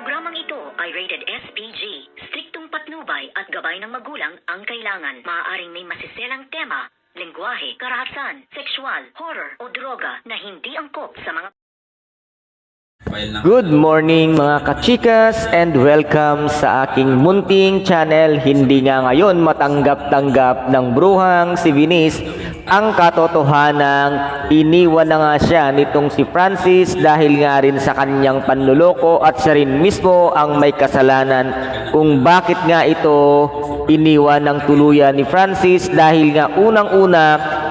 Programang ito ay rated SPG. Striktong patnubay at gabay ng magulang ang kailangan. Maaaring may masiselang tema, lengguwahe, karahasan, sexual, horror o droga na hindi angkop sa mga. Good morning mga kachikas and welcome sa aking munting channel. Hindi nga ngayon matanggap-tanggap ng bruhang si Vinis ang katotohanang iniwan na nga siya nitong si Francis dahil nga rin sa kanyang panluloko at siya rin mismo ang may kasalanan kung bakit nga ito iniwan ng tuluyan ni Francis dahil nga unang-una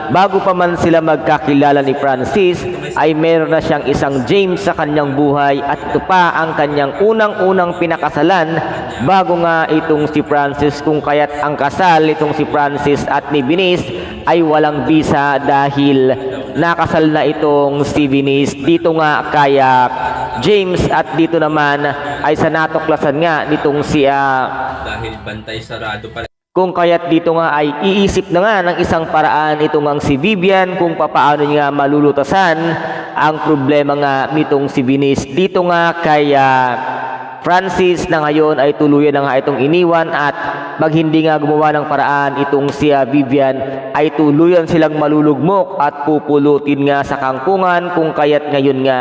bago pa man sila magkakilala ni Francis ay meron na siyang isang James sa kanyang buhay at ito pa ang kanyang unang-unang pinakasalan bago nga itong si Francis kung kaya't ang kasal itong si Francis at ni Binis ay walang visa dahil nakasal na itong Binis dito nga kaya James at dito naman ay sa natuklasan nga nitong si ah, Dahil bantay sarado pala. kung kaya't dito nga ay iisip na nga ng isang paraan itong ang si Vivian kung papaano niya malulutasan ang problema nga nitong si Vinis. Dito nga kay ah, Francis na ngayon ay tuluyan na nga itong iniwan at pag hindi nga gumawa ng paraan itong si Vivian ay tuluyan silang malulugmok at pupulutin nga sa kangkungan kung kaya't ngayon nga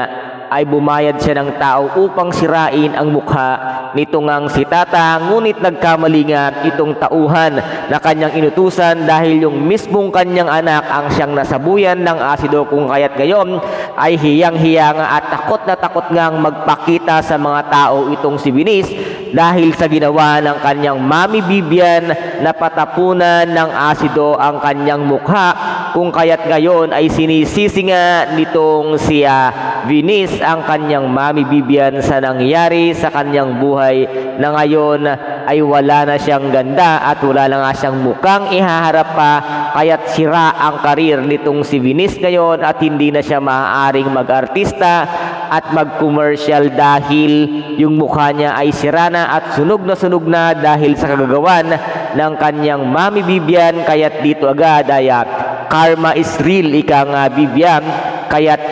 ay bumayad siya ng tao upang sirain ang mukha nito ngang si Tata. Ngunit nagkamali nga itong tauhan na kanyang inutusan dahil yung mismong kanyang anak ang siyang nasabuyan ng asido kung kaya't gayon ay hiyang-hiya nga at takot na takot ngang magpakita sa mga tao itong si Binis dahil sa ginawa ng kanyang mami Bibian na patapunan ng asido ang kanyang mukha kung kaya't ngayon ay sinisisi nga nitong si ah, Vinis ang kanyang mami Bibian sa nangyari sa kanyang buhay na ngayon ay wala na siyang ganda at wala na nga siyang mukhang ihaharap pa. Kaya't sira ang karir nitong si Vinis ngayon at hindi na siya maaaring mag-artista at mag-commercial dahil yung mukha niya ay sira na at sunog na sunog na dahil sa kagagawan ng kanyang mami Bibian kaya't dito agad ay karma is real ika nga Bibian kaya't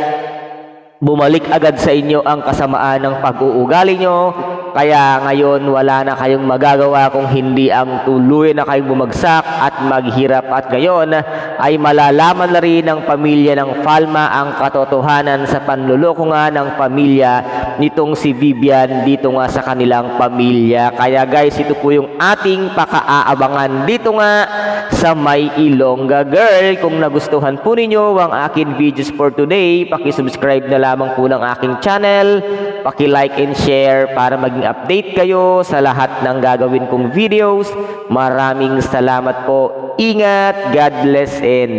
bumalik agad sa inyo ang kasamaan ng pag-uugali nyo. Kaya ngayon wala na kayong magagawa kung hindi ang tuloy na kayong bumagsak at maghirap at gayon ay malalaman na rin ng pamilya ng Falma ang katotohanan sa panluloko nga ng pamilya nitong si Vivian dito nga sa kanilang pamilya. Kaya guys, ito po yung ating pakaaabangan dito nga sa May Ilongga Girl. Kung nagustuhan po ninyo ang akin videos for today, paki-subscribe na lamang po ng aking channel, paki-like and share para maging update kayo sa lahat ng gagawin kong videos. Maraming salamat po. Ingat, God bless and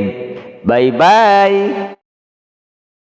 bye-bye!